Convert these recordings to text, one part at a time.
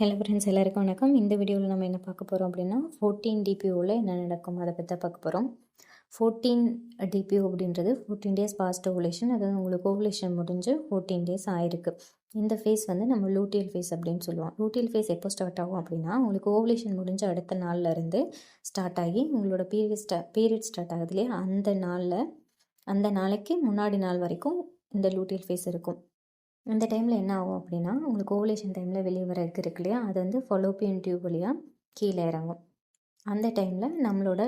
Hello friends எல்லாருக்கும் வணக்கம். இந்த வீடியோவில் நம்ம என்ன பார்க்க போகிறோம் அப்படின்னா ஃபோர்டீன் டிபிஓவில் என்ன நடக்கும்? அதை பற்றி தான் பார்க்க போகிறோம் ஃபோர்டீன் டிபிஓ அப்படின்றது ஃபோர்டீன் டேஸ் பாஸ்ட் ஓவலேஷன் அதாவது உங்களுக்கு ஓவலேஷன் முடிஞ்சு ஃபோர்டீன் டேஸ் ஆயிருக்கு. இந்த ஃபேஸ் வந்து நம்ம லூட்டியல் ஃபேஸ் அப்படின்னு சொல்லுவோம். லூட்டியல் ஃபேஸ் எப்போ ஸ்டார்ட் ஆகும் அப்படின்னா உங்களுக்கு ஓவலேஷன் முடிஞ்ச அடுத்த நாளில் இருந்து ஸ்டார்ட் ஆகி உங்களோட பீரியட் ஸ்டா பீரியட் ஸ்டார்ட் ஆகுது இல்லையா? அந்த நாளில் அந்த நாளைக்கு முன்னாடி நாள் வரைக்கும் இந்த லூட்டியல் ஃபேஸ் இருக்கும். அந்த டைமில் என்ன ஆகும் அப்படின்னா உங்களுக்கு ஓவலேஷன் டைமில் வெளியே வர எக் இருக்கு இல்லையா? அது வந்து ஃபொலோப்பியன் டியூப் வழியாக கீழே இறங்கும். அந்த டைமில் நம்மளோட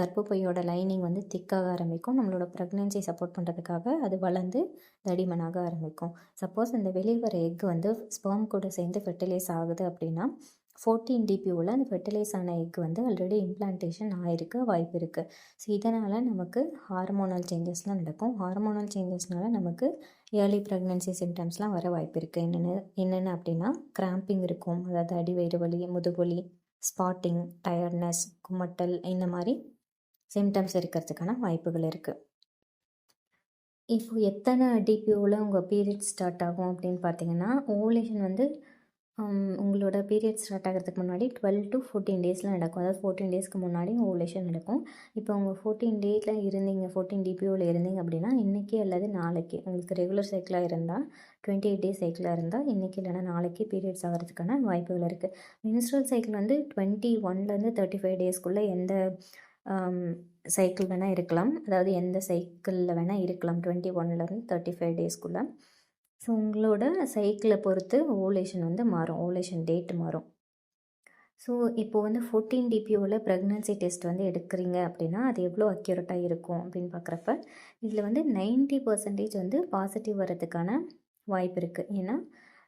கர்ப்பப்பையோட லைனிங் வந்து திக்காக ஆரம்பிக்கும். நம்மளோட ப்ரெக்னென்சி சப்போர்ட் பண்ணுறதுக்காக அது வளர்ந்து தடிமனாக ஆரம்பிக்கும். சப்போஸ் இந்த வெளியே வர எக் வந்து ஸ்பேம் கூட சேர்ந்து ஃபெர்டிலைஸ் ஆகுது அப்படின்னா ஃபோர்டீன் டிபியூவில் அந்த ஃபெர்டிலைஸ் ஆன எக் வந்து ஆல்ரெடி இம்ப்ளான்டேஷன் ஆகிருக்க வாய்ப்பு இருக்குது ஸோ இதனால் நமக்கு ஹார்மோனல் சேஞ்சஸ்லாம் நடக்கும். ஹார்மோனல் சேஞ்சஸ்னால நமக்கு ஏர்லி ப்ரெக்னென்சி சிம்டம்ஸ்லாம் வர வாய்ப்பு இருக்குது என்னென்ன என்னென்ன அப்படின்னா கிராம்பிங் இருக்கும். அதாவது அடிவயிறு வலி முதுகுவலி ஸ்பாட்டிங் டயர்ட்னஸ் குமட்டல் இந்த மாதிரி சிம்டம்ஸ் இருக்கிறதுக்கான வாய்ப்புகள் இருக்குது இப்போது எத்தனை டிபியூவில் உங்கள் பீரியட் ஸ்டார்ட் ஆகும் அப்படின்னு பார்த்தீங்கன்னா ஓவலேஷன் வந்து உங்களோட பீரியட் ஸ்டார்ட் ஆகிறதுக்கு முன்னாடி டுவெல் டு ஃபோர்டீன் டேஸில் நடக்கும். அதாவது ஃபோர்டீன் டேஸ்க்கு முன்னாடி ஓவலேஷன் நடக்கும். இப்போ உங்கள் ஃபோர்டீன் டேஸில் இருந்தீங்க ஃபோர்டீன் டிபிஓவில் இருந்தீங்க அப்படின்னா இன்றைக்கி அல்லது நாளைக்கு உங்களுக்கு ரெகுலர் சைக்கிளாக இருந்தால் டுவெண்ட்டி எயிட் டேஸ் சைக்கிளாக இருந்தால் இன்றைக்கி இல்லைனா நாளைக்கு பீரியட்ஸ் ஆகிறதுக்கான வாய்ப்புகள் இருக்குது மினிஸ்ட்ரல் சைக்கிள் வந்து டுவெண்ட்டி ஒன்லேருந்து தேர்ட்டி ஃபைவ் டேஸ்க்குள்ளே எந்த சைக்கிள் வேணால் இருக்கலாம். அதாவது எந்த சைக்கிளில் வேணால் இருக்கலாம். டுவெண்ட்டி ஒன்லேருந்து தேர்ட்டி ஃபைவ் டேஸ்க்குள்ளே ஸோ உங்களோட சைக்கிளை பொறுத்து ஓலேஷன் வந்து மாறும். ஓலேஷன் டேட் மாறும். ஸோ இப்போ வந்து ஃபோர்டீன் டிபிஓவில் ப்ரெக்னன்சி டெஸ்ட் வந்து எடுக்கிறீங்க அப்படின்னா அது எவ்வளோ அக்யூரேட்டாக இருக்கும் அப்படின்னு பார்க்குறப்ப இதில் வந்து நைன்ட்டி பர்சன்டேஜ் வந்து பாசிட்டிவ் வர்றதுக்கான வாய்ப்பு இருக்குது ஏன்னா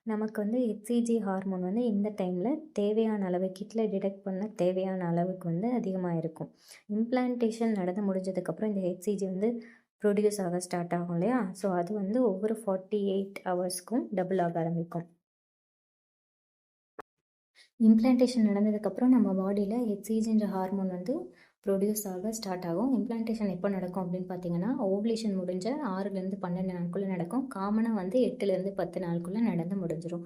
நமக்கு வந்து ஹெச்சிஜி ஹார்மோன் வந்து இந்த டைமில் தேவையான அளவு கிட்டில் டிடெக்ட் பண்ண தேவையான அளவுக்கு வந்து அதிகமாக இருக்கும். இம்ப்ளான்டேஷன் நடந்து முடிஞ்சதுக்கப்புறம் இந்த ஹெச்சிஜி வந்து ப்ரொடியூஸ் ஆக ஸ்டார்ட் ஆகும் இல்லையா? ஸோ அது வந்து ஒவ்வொரு ஃபார்ட்டி எயிட் ஹவர்ஸ்க்கும் டபுள் ஆக ஆரம்பிக்கும். இம்ப்ளான்டேஷன் நடந்ததுக்கப்புறம் நம்ம பாடியில் ஹெச்சிஜின்ற ஹார்மோன் வந்து ப்ரொடியூஸ் ஆக ஸ்டார்ட் ஆகும். இம்ப்ளான்டேஷன் எப்போ நடக்கும் அப்படின்னு பார்த்தீங்கன்னா ஓவலேஷன் முடிஞ்ச ஆறுலேருந்து பன்னெண்டு நாளுக்குள்ளே நடக்கும். காமனாக வந்து எட்டுலேருந்து பத்து நாளுக்குள்ளே நடந்து முடிஞ்சிடும்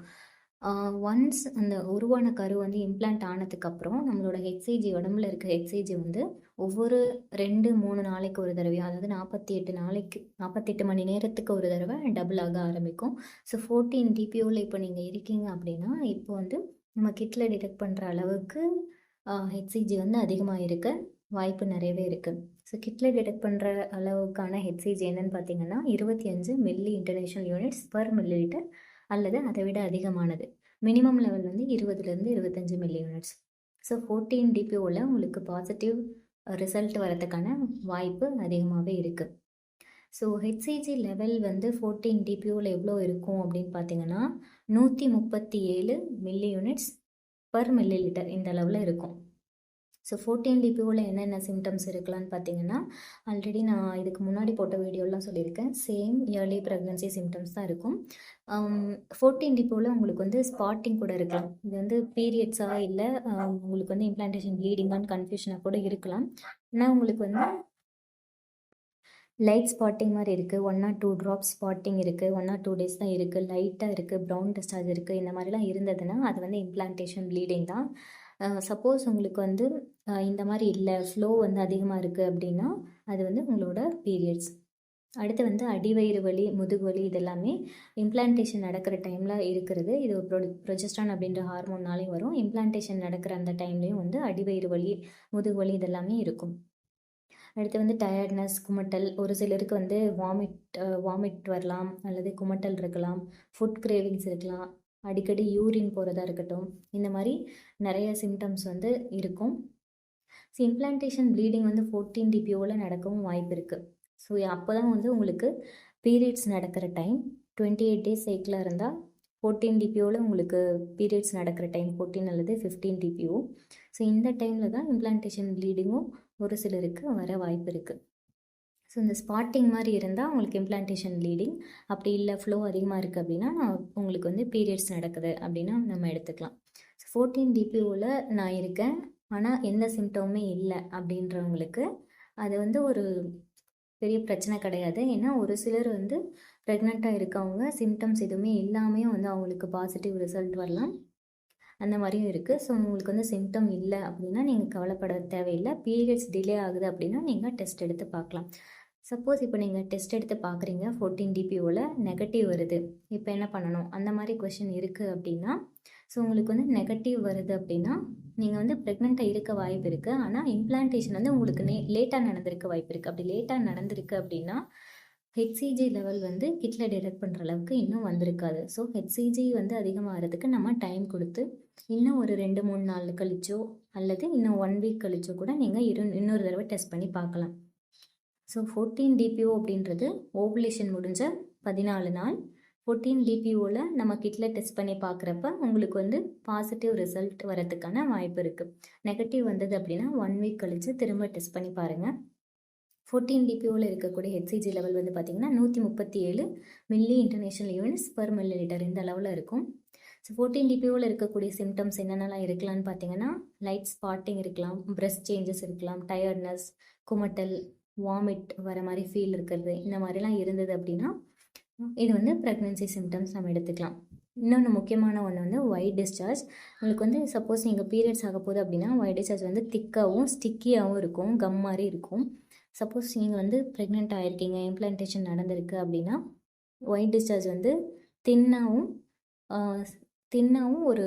ஒன்ஸ் அந்த உருவான கரு வந்து இம்ப்ளான்ட் ஆனதுக்கப்புறம் நம்மளோட ஹெச்ஐஜி உடம்புல இருக்க ஹெச்ஐஜி வந்து ஒவ்வொரு ரெண்டு மூணு நாளைக்கு ஒரு தடவையும் அதாவது நாற்பத்தி எட்டு நாளைக்கு நாற்பத்தெட்டு மணி நேரத்துக்கு ஒரு தடவை டபுள் ஆக ஆரம்பிக்கும். ஸோ ஃபோர்டீன் டிபிஓவில் இப்போ நீங்கள் இருக்கீங்க அப்படின்னா இப்போ வந்து நம்ம கிட்டில் டிடெக்ட் பண்ணுற அளவுக்கு ஹெச்சிஜி வந்து அதிகமாக இருக்க வாய்ப்பு நிறையவே இருக்குது ஸோ கிட்டில் டிடெக்ட் பண்ணுற அளவுக்கான ஹெச்சிஜி என்னன்னு பார்த்தீங்கன்னா இருபத்தி அஞ்சு milli international units per millilitre அல்லது அதை விட அதிகமானது. மினிமம் லெவல் வந்து இருபதுலேருந்து இருபத்தஞ்சு மில்லி யூனிட்ஸ் ஸோ ஃபோர்டீன் டிபிஓவில் உங்களுக்கு பாசிட்டிவ் ரிசல்ட் வரதுக்கான வாய்ப்பு அதிகமாகவே இருக்குது ஸோ ஹெச்சிஜி லெவல் வந்து ஃபோர்டீன் டிபிஓவில் எவ்வளோ இருக்கும் அப்படின்னு பார்த்தீங்கன்னா நூற்றி முப்பத்தி ஏழு milli units per milli litre இந்த அளவில் இருக்கும். ஸோ ஃபோர்டீன் டிபிஓவில் என்னென்ன சிம்டம்ஸ் இருக்கலாம்னு பார்த்தீங்கன்னா ஆல்ரெடி நான் இதுக்கு முன்னாடி போட்ட வீடியோலாம் சொல்லியிருக்கேன். சேம் இயர்லி ப்ரெக்னன்சி சிம்டம்ஸ் தான் இருக்கும். Um, ஃபோர்டீன் டிபிஓவில் உங்களுக்கு வந்து ஸ்பாட்டிங் கூட இருக்கலாம். இது வந்து பீரியட்ஸாக இல்லை உங்களுக்கு வந்து இம்ப்ளான்டேஷன் ப்ளீடிங்கான்னு கன்ஃபியூஷனாக கூட இருக்கலாம். ஆனால் உங்களுக்கு வந்து லைட் ஸ்பாட்டிங் மாதிரி இருக்குது one or two drops spotting இருக்குது ஒன் ஆர் டூ டேஸ் தான் இருக்குது லைட்டாக இருக்குது ப்ரௌன் டிஸ்சார்ஜ் இருக்குது இந்த மாதிரிலாம் இருந்ததுன்னா அது வந்து இம்ப்ளான்டேஷன் ப்ளீடிங் தான். சப்போஸ் உங்களுக்கு வந்து இந்த மாதிரி இல்லை ஃப்ளோ வந்து அதிகமாக இருக்குது அப்படின்னா அது வந்து உங்களோட பீரியட்ஸ் அடுத்து வந்து அடிவயிறு வலி முதுகு வலி இதெல்லாமே இம்ப்ளான்டேஷன் நடக்கிற டைமில் இருக்கிறது. இது ப்ரொ ப்ரொஜெஸ்ட்ரான் அப்படின்ற ஹார்மோன்னாலையும் வரும். இம்ப்ளான்டேஷன் நடக்கிற அந்த டைம்லேயும் வந்து அடிவயிறு வலி முதுகு வலி இதெல்லாமே இருக்கும். அடுத்து வந்து டயர்ட்னஸ் குமட்டல் ஒரு சிலருக்கு வந்து வாமிட் வாமிட் வரலாம் அல்லது குமட்டல் இருக்கலாம் ஃபுட் கிரேவிங்ஸ் இருக்கலாம் அடிக்கடி யூரின் போகிறதா இருக்கட்டும் இந்த மாதிரி நிறைய சிம்டம்ஸ் வந்து இருக்கும். ஸோ இம்ப்ளான்டேஷன் ப்ளீடிங் வந்து ஃபோர்டீன் டிபிஓவில் நடக்கவும் வாய்ப்பு இருக்குது ஸோ அப்போ தான் வந்து உங்களுக்கு பீரியட்ஸ் நடக்கிற டைம் டுவெண்ட்டி எயிட் டேஸ் சைக்கிளாக இருந்தால் ஃபோர்டீன் டிபிஓவில் உங்களுக்கு பீரியட்ஸ் நடக்கிற டைம் ஃபோர்டீன் அல்லது ஃபிஃப்டீன் டிபிஓ ஸோ இந்த டைமில் தான் இம்ப்ளான்டேஷன் ப்ளீடிங்கும் ஒரு சிலருக்கு வர வாய்ப்பு இருக்குது ஸோ இந்த ஸ்பாட்டிங் மாதிரி இருந்தால் உங்களுக்கு இம்ப்ளான்டேஷன் ப்ளீடிங் அப்படி இல்லை ஃப்ளோ அதிகமாக இருக்குது அப்படின்னா நான் உங்களுக்கு வந்து பீரியட்ஸ் நடக்குது அப்படின்னா நம்ம எடுத்துக்கலாம். ஸோ ஃபோர்டீன் டிபிஓவில் நான் இருக்கேன். ஆனால் எந்த சிம்டமுமே இல்லை அப்படின்றவங்களுக்கு அது வந்து ஒரு பெரிய பிரச்சனை கிடையாது. ஏன்னா ஒரு சிலர் வந்து ப்ரெக்னெண்ட்டாக இருக்கவங்க சிம்டம்ஸ் எதுவுமே இல்லாமையும் வந்து அவங்களுக்கு பாசிட்டிவ் ரிசல்ட் வரலாம். அந்த மாதிரியும் இருக்குது ஸோ உங்களுக்கு வந்து சிம்டம் இல்லை அப்படின்னா நீங்கள் கவலைப்பட தேவையில்லை. பீரியட்ஸ் டிலே ஆகுது அப்படின்னா நீங்கள் டெஸ்ட் எடுத்து பார்க்கலாம். சப்போஸ் இப்போ நீங்கள் டெஸ்ட் எடுத்து பார்க்குறீங்க ஃபோர்டீன் டிபிஓவில் நெகட்டிவ் வருது. இப்போ என்ன பண்ணணும்? அந்த மாதிரி கொஷின் இருக்குது அப்படின்னா ஸோ உங்களுக்கு வந்து நெகட்டிவ் வருது அப்படின்னா நீங்கள் வந்து ப்ரெக்னெண்ட்டாக இருக்க வாய்ப்பு இருக்குது ஆனால் இம்ப்ளான்டேஷன் வந்து உங்களுக்கு நே லேட்டாக நடந்திருக்க வாய்ப்பு இருக்குது அப்படி லேட்டாக நடந்திருக்கு அப்படின்னா ஹெச்சிஜி லெவல் வந்து கிட்டில் டிடெக்ட் பண்ணுற அளவுக்கு இன்னும் வந்திருக்காது. ஸோ ஹெச்சிஜி வந்து அதிகமாகிறதுக்கு நம்ம டைம் கொடுத்து இன்னும் ஒரு ரெண்டு மூணு நாள் கழிச்சோ அல்லது இன்னும் ஒன் வீக் கழிச்சோ கூட நீங்கள் இரு இன்னொரு தடவை டெஸ்ட் பண்ணி பார்க்கலாம். ஸோ ஃபோர்டீன் டிபிஓ அப்படின்றது ஓபுலேஷன் முடிஞ்ச பதினாலு நாள் ஃபோர்டீன் டிபிஓவில் நம்ம கிட்டில் டெஸ்ட் பண்ணி பார்க்குறப்ப உங்களுக்கு வந்து பாசிட்டிவ் ரிசல்ட் வரதுக்கான வாய்ப்பு இருக்குது நெகட்டிவ் வந்தது அப்படின்னா ஒன் வீக் கழித்து திரும்ப டெஸ்ட் பண்ணி பாருங்கள் ஃபோர்டீன் டிபிஓவில் இருக்கக்கூடிய ஹெச்சிஜி லெவல் வந்து பார்த்திங்கன்னா நூற்றி முப்பத்தி ஏழு milli international units per millilitre இந்த லெவலில் இருக்கும். ஸோ ஃபோர்டீன் டிபிஓவில் இருக்கக்கூடிய சிம்டம்ஸ் என்னென்னலாம் இருக்கலாம்னு பார்த்தீங்கன்னா லைட் ஸ்பாட்டிங் இருக்கலாம் ப்ரெஸ்ட் சேஞ்சஸ் இருக்கலாம் டயர்ட்னஸ் குமட்டல் வாமிட் வர மாதிரி ஃபீல் இருக்கிறது இந்த மாதிரிலாம் இருந்தது அப்படின்னா இது வந்து ப்ரெக்னென்சி சிம்டம்ஸ் நம்ம எடுத்துக்கலாம். இன்னொன்று முக்கியமான ஒன்று வந்து ஒயிட் டிஸ்சார்ஜ் உங்களுக்கு வந்து சப்போஸ் நீங்கள் பீரியட்ஸ் ஆக போகுது அப்படின்னா ஒயிட் டிஸ்சார்ஜ் வந்து திக்காகவும் ஸ்டிக்கியாகவும் இருக்கும் கம் மாதிரி இருக்கும். சப்போஸ் நீங்கள் வந்து ப்ரெக்னென்ட் ஆகிருக்கீங்க இம்ப்ளான்டேஷன் நடந்திருக்கு அப்படின்னா ஒயிட் டிஸ்சார்ஜ் வந்து தின்னாகவும் தின்னாகவும் ஒரு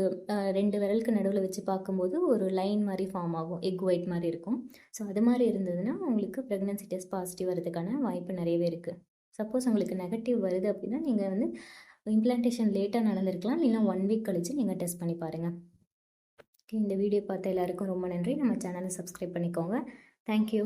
ரெண்டு விரலுக்கு நடுவில் வச்சு பார்க்கும்போது ஒரு லைன் மாதிரி ஃபார்ம் ஆகும் எக் ஒயிட் மாதிரி இருக்கும். ஸோ அது மாதிரி இருந்ததுன்னா உங்களுக்கு ப்ரெக்னென்சி டெஸ்ட் பாசிட்டிவ் வரதுக்கான வாய்ப்பு நிறையவே இருக்குது சப்போஸ் உங்களுக்கு நெகட்டிவ் வருது அப்படின்னா நீங்கள் வந்து இம்ப்ளான்டேஷன் லேட்டாக நடந்திருக்கலாம். இல்லைனா ஒன் வீக் கழித்து நீங்கள் டெஸ்ட் பண்ணி பாருங்கள் இந்த வீடியோ பார்த்த எல்லாருக்கும் ரொம்ப நன்றி. நம்ம சேனலை சப்ஸ்கிரைப் பண்ணிக்கோங்க. தேங்க்யூ